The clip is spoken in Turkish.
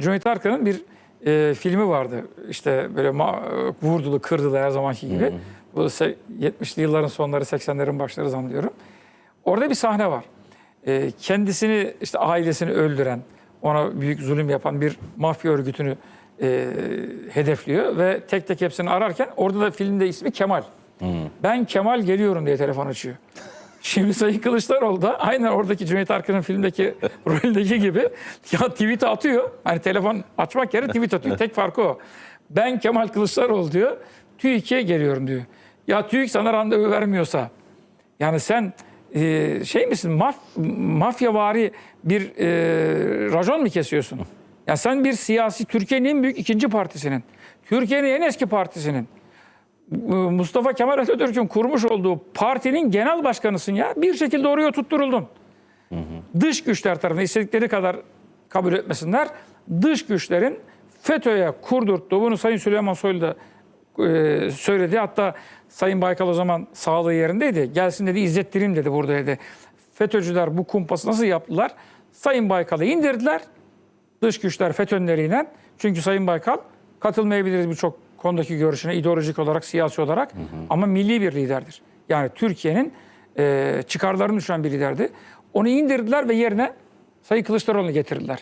Cüneyt Arkın'ın bir e, filmi vardı. İşte böyle ma- vurdulu, kırdılı her zamanki gibi. Bu se- 70'li yılların sonları, 80'lerin başları zannediyorum. Orada bir sahne var. E, kendisini, işte ailesini öldüren, ona büyük zulüm yapan bir mafya örgütünü e, hedefliyor ve tek tek hepsini ararken orada da filmde ismi Kemal. Ben Kemal geliyorum diye telefon açıyor. Şimdi Sayın Kılıçdaroğlu da aynen oradaki Cüneyt Arkın'ın filmdeki rolündeki gibi ya tweet atıyor. Hani telefon açmak yerine tweet atıyor. Tek farkı o. Ben Kemal Kılıçdaroğlu diyor. TÜİK'e geliyorum diyor. Ya TÜİK sana randevu vermiyorsa yani sen e, şey misin maf, mafyavari bir e, racon mu kesiyorsun? Ya sen bir siyasi Türkiye'nin en büyük ikinci partisinin, Türkiye'nin en eski partisinin, Mustafa Kemal Atatürk'ün kurmuş olduğu partinin genel başkanısın ya. Bir şekilde oraya tutturuldun. Dış güçler tarafından istedikleri kadar kabul etmesinler. Dış güçlerin FETÖ'ye kurdurttuğu, bunu Sayın Süleyman Soylu da e, söyledi. Hatta Sayın Baykal o zaman sağlığı yerindeydi. Gelsin dedi izlettireyim dedi burada dedi. FETÖ'cüler bu kumpası nasıl yaptılar? Sayın Baykal'ı indirdiler. Dış güçler FETÖ'nün eliyle. Çünkü Sayın Baykal katılmayabiliriz birçok konudaki görüşüne ideolojik olarak, siyasi olarak ama milli bir liderdir. Yani Türkiye'nin e, çıkarlarını düşünen bir liderdi. Onu indirdiler ve yerine Sayın Kılıçdaroğlu'nu getirdiler.